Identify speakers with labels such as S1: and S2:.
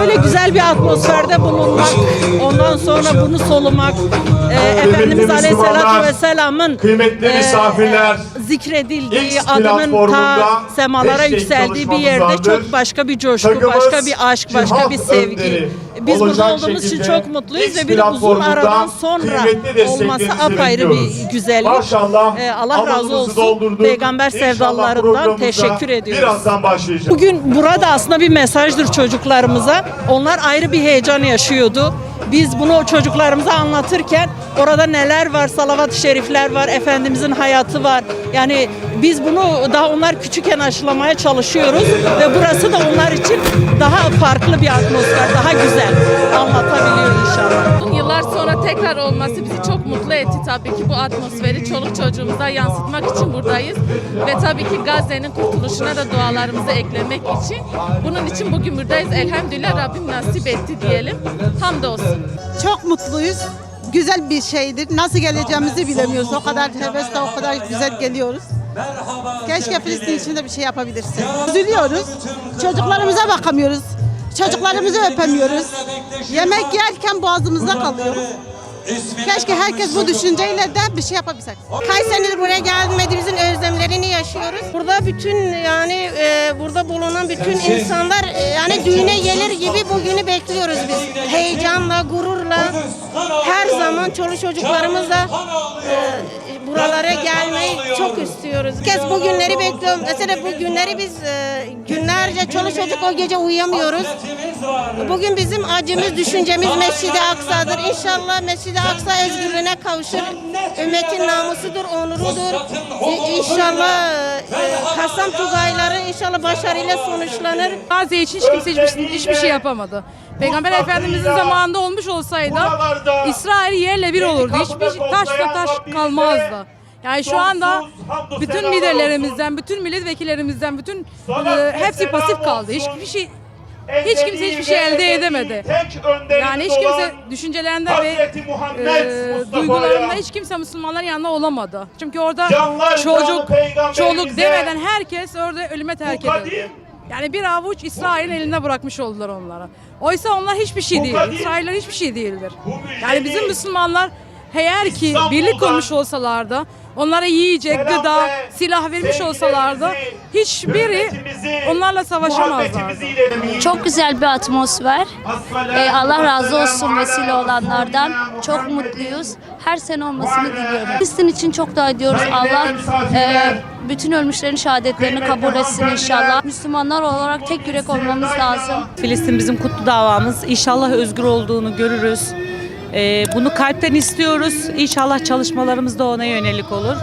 S1: Böyle güzel bir atmosferde bulunmak, ondan sonra bunu solumak, e, Efendimiz Aleyhisselatü Vesselam'ın
S2: kıymetli
S1: e,
S2: misafirler,
S1: zikredildiği,
S2: X
S1: adının ta semalara yükseldiği bir yerde çok başka bir coşku, başka bir aşk, başka bir sevgi. Biz burada olduğumuz için çok mutluyuz ve bir uzun aradan sonra olması apayrı bir güzellik.
S2: Maşallah
S1: E, Allah razı olsun. Peygamber sevdalarından teşekkür ediyoruz.
S2: Birazdan başlayacağız.
S1: Bugün burada aslında bir mesajdır çocuklarımıza. Onlar ayrı bir heyecan yaşıyordu. Biz bunu çocuklarımıza anlatırken orada neler var, salavat-ı şerifler var, Efendimizin hayatı var. Yani biz bunu daha onlar küçükken aşılamaya çalışıyoruz ve burası da onlar için daha farklı bir atmosfer, daha güzel anlatabiliyor inşallah.
S3: Tekrar olması bizi çok mutlu etti tabii ki bu atmosferi çoluk çocuğumuza yansıtmak için buradayız. Ve tabii ki Gazze'nin kurtuluşuna da dualarımızı eklemek için. Bunun için bugün buradayız. Elhamdülillah Rabbim nasip etti diyelim. Hamdolsun.
S4: Çok mutluyuz. Güzel bir şeydir. Nasıl geleceğimizi bilemiyoruz. O kadar hevesle, o kadar güzel geliyoruz. Keşke Filistin için de bir şey yapabilirsin. Üzülüyoruz. Çocuklarımıza bakamıyoruz. Çocuklarımızı öpemiyoruz. Yemek yerken boğazımızda kalıyoruz. Keşke herkes bu düşünceyle de bir şey yapabilsek.
S5: Kaç senedir buraya gelmediğimizin özlemlerini yaşıyoruz. Burada bütün yani e, burada bulunan bütün insanlar e, yani düğüne gelir gibi bugünü bekliyoruz biz. Heyecanla, gururla her zaman çoluk çocuklarımızla e, buralara gelmeyi çok istiyoruz. Kes bu günleri bekliyorum. Mesela bu günleri biz e, günlerce çoluk çocuk o gece uyuyamıyoruz. Bugün bizim acımız, düşüncemiz Mescid-i Aksa'dır. İnşallah Mescid-i Aksa özgürlüğüne kavuşur. Ümmetin namusudur, onurudur. İnşallah e, Kasam Tugayları inşallah başarıyla sonuçlanır.
S3: Gazze için hiç kimse hiçbir, hiçbir şey yapamadı. Peygamber Efendimizin zamanında olmuş olsaydı İsrail yerle bir olurdu. Hiçbir taş da taş kalmazdı. Yani şu anda bütün liderlerimizden, bütün milletvekillerimizden, bütün e, hepsi pasif kaldı. Hiçbir şey hiç kimse hiçbir şey elde edemedi. Yani hiç kimse düşüncelerinde ve e, duygularında hiç kimse Müslümanların yanında olamadı. Çünkü orada çocuk, çoluk demeden herkes orada ölüme terk edildi. Yani bir avuç İsrail'in elinde bırakmış oldular onlara. Oysa onlar hiçbir şey değil. İsrailler hiçbir şey değildir. Yani bizim Müslümanlar eğer ki
S2: İstanbul'dan
S3: birlik olmuş olsalardı, onlara yiyecek, gıda,
S2: ve
S3: silah vermiş olsalardı hiçbiri onlarla savaşamazlardı.
S6: Çok güzel bir atmosfer. Ee, Allah razı olsun vesile olanlardan. Çok mutluyuz. Her sene olmasını diliyorum. Filistin için çok dua ediyoruz. Allah e, bütün ölmüşlerin şehadetlerini kabul etsin inşallah. Müslümanlar olarak tek yürek olmamız lazım.
S7: Filistin bizim kutlu davamız. İnşallah özgür olduğunu görürüz. Ee, bunu kalpten istiyoruz. İnşallah çalışmalarımız da ona yönelik olur.